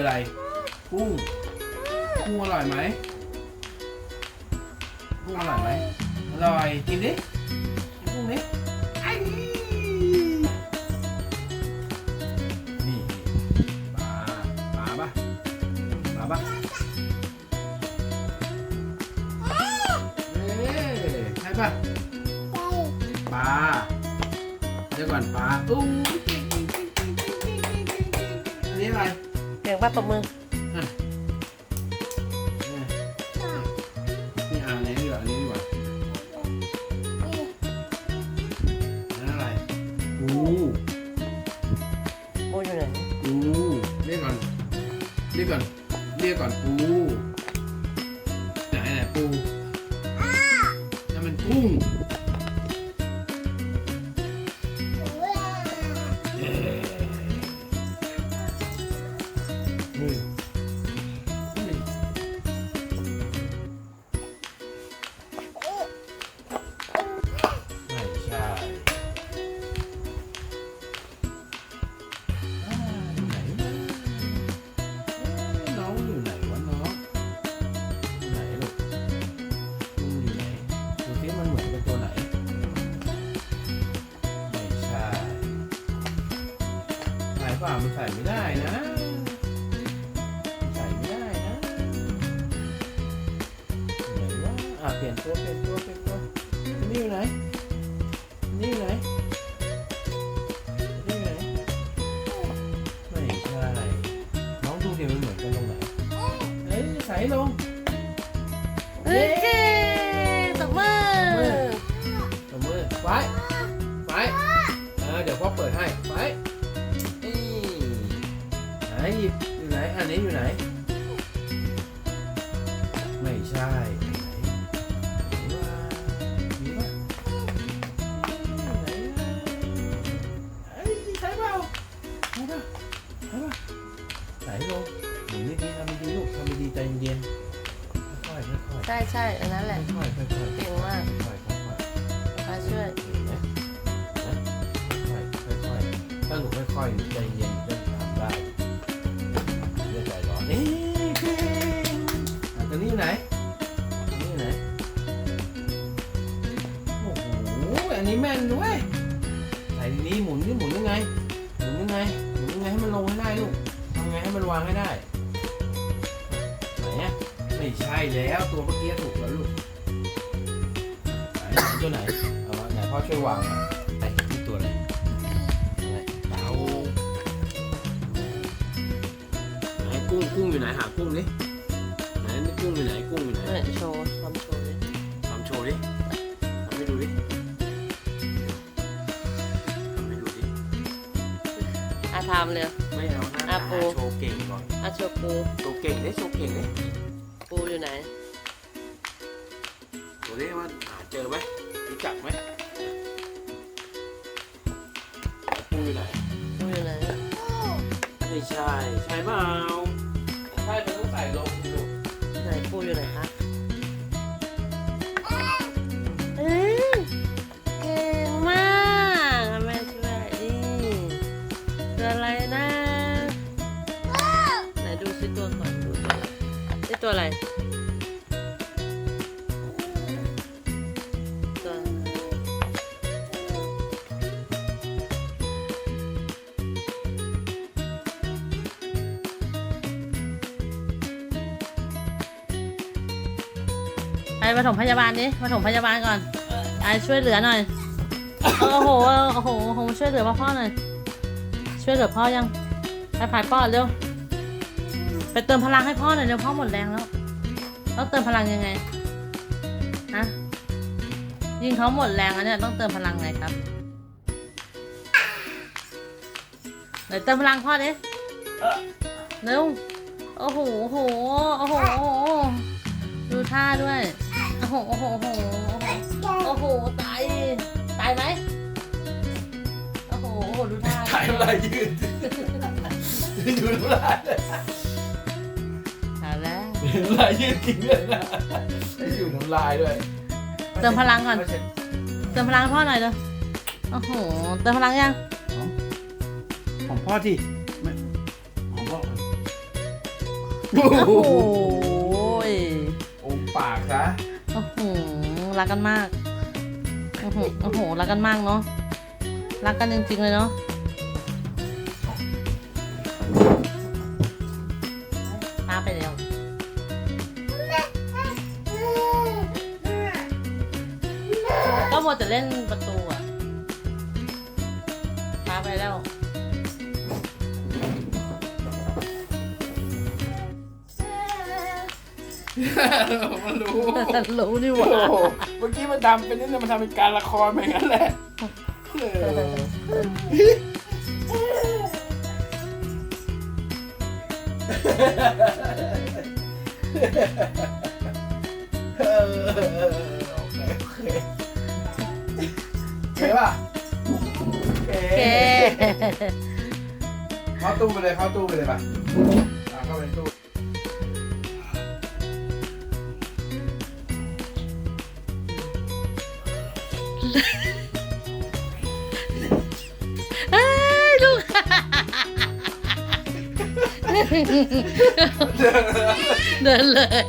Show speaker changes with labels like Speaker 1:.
Speaker 1: อะไร กุ้ง กุ้งอร่อยไหมกุ้งอร่อยไหมอร่อยกินดิกินกุ้งดิไอ้นี่นี่ปลาปลาปะปลาปะเอ๊ะใช่ปะปลาเดี๋ยวก่อนปลาตุ้งอันนี้อะไร
Speaker 2: เสียงป้าตบมือ
Speaker 1: นี่อ่านไหนดีกว่าอันนี้ดีกว่าอันนั้นอะไรปู
Speaker 2: ปูอยู่ไหน
Speaker 1: ปูเรียกก่อนเรียกก่อนเรียกก่อนปูไหนไหนปู มันใส่ไม่ได้นะ ใส่ไม่ได้นะไหนวะอะเปลี่ยนตัวเปลี่ยนตัวเปลี่ยนตัวนี่อยู่ไหน นี่อยู่ไหน นี่อยู่ไหน ไม่ใช่ น้องดูดิมันเหมือนกันตรงไหนเอ้ยใส่ลง
Speaker 2: เอ้ยตบมือ
Speaker 1: ตบมือไว้ไว้เออเดี๋ยวพ่อเปิดให้ไว้นี่ไหนหยิบอยู่ไหน อันนี้อยู่ไหน ไม่ใช่ไหนวะมีปะไหนวะเอ้ยใช่เปล่าใช่ปะใช่ปะไหนลงหนูนี่ดีทำดีลูกทำดีใจเย็นค่อยๆค่อยๆ
Speaker 2: ใช่ใช่อันนั้นแหละ
Speaker 1: ค่อยๆค่อยๆ
Speaker 2: เก่งมาก
Speaker 1: ค่อยๆค่อยๆ
Speaker 2: ป้าช่วย
Speaker 1: ค่อยๆค่อยๆถ้าหนูค่อยๆใจเย็น ไหนนี่ไหน โอ้โห อันนี้แม่นด้วยใส่ดีๆหมุนนี่หมุนยังไง หมุนยังไง หมุนยังไงให้มันลงให้ได้ลูกทำไงให้มันวางให้ได้ ไหนอะไม่ใช่แล้วตัวเมื่อกี้ถูกแล้วลูกไหนตัวไหน เอาไหนพ่อช่วยวางหน่อยไหนตัวอะไรไหนเตาไหนกุ้งกุ้งอยู่ไหนหากุ้งดิไหนนี่ กุ้งอยู่ไหนกุ้งอยู่ไหน
Speaker 2: เนี่ยโชว์ทำโชว์ดิ
Speaker 1: ทำโชว์ดิทำให้ดูดิทำให้ดูดิ
Speaker 2: อะทำเลย
Speaker 1: ไม่เอาหน้า
Speaker 2: อะ
Speaker 1: ตา
Speaker 2: ปู
Speaker 1: โชว์เก่งก่อน
Speaker 2: อะโชว์ปู
Speaker 1: โชว์เก่งดิโชว์เก่งดิ
Speaker 2: ปูอยู่ไหน
Speaker 1: ตัวนี้ว่าหาเจอไหมรู้จักไหมกุ้งอยู่ไหน
Speaker 2: ปูอยู่ไหน
Speaker 1: ไม่ใช่ใช่เปล่า
Speaker 2: ปปฐมพยาบาลดิปฐมพยาบาลก่อนไอช่วยเหลือหน่อย โอ้โห โอ้โหโอ้โหช่วยเหลือพ่อหน่อย ช่วยเหลือพ่อยัง ไปผายปอดเร็ว ไปเติมพลังให้พ่อหน่อยเร็วพ่อหมดแรงแล้ว ต้องเติมพลังยังไง ฮะ ยิงเขาหมดแรงแล้วเนี่ยต้องเติมพลังไงครับไหนเติมพลังพ่อดิเร็ว โอ้โห โอ้โห โอ้โห ดูท่าด้วย โอ้โหโอ้โหโอ้โหโอ้โหตายตายไหมโอ้โหโอ้โหดูท่า
Speaker 1: ถ่ายลายยืดดูน้ำลาย
Speaker 2: ตายแล้ว
Speaker 1: น้ำลายยืดจริงด้วยนะอยู่น้ำลายด้วย
Speaker 2: เติมพลังก่อน เติมพลังให้พ่อหน่อยเด้อโอ้โหเติมพลังยัง
Speaker 1: ของพ่อที่ไม่ของพ่อโอ้
Speaker 2: โห โอ
Speaker 1: มปากซะ
Speaker 2: รักกันมากโอ้โหโอ้โหรักกันมากเนาะรักกันจริงๆเลยเนาะป้าไปเร็วก็หมดจะเล่นประตูอะป้าไปแล้ว
Speaker 1: มันรู้
Speaker 2: รู้นี่ห
Speaker 1: โอ้
Speaker 2: ว่า
Speaker 1: โหเมื่อกี้มันทำเป็นนี่เลยมันทำเป็นการละครไปงั้นแหละเออเออโอเคโอเคโอเคป่ะโอเค
Speaker 2: โอเค
Speaker 1: เข้าตู้ไปเลยเข้าตู้ไปเลยป่ะ
Speaker 2: เอ้ยลูกเดินเลย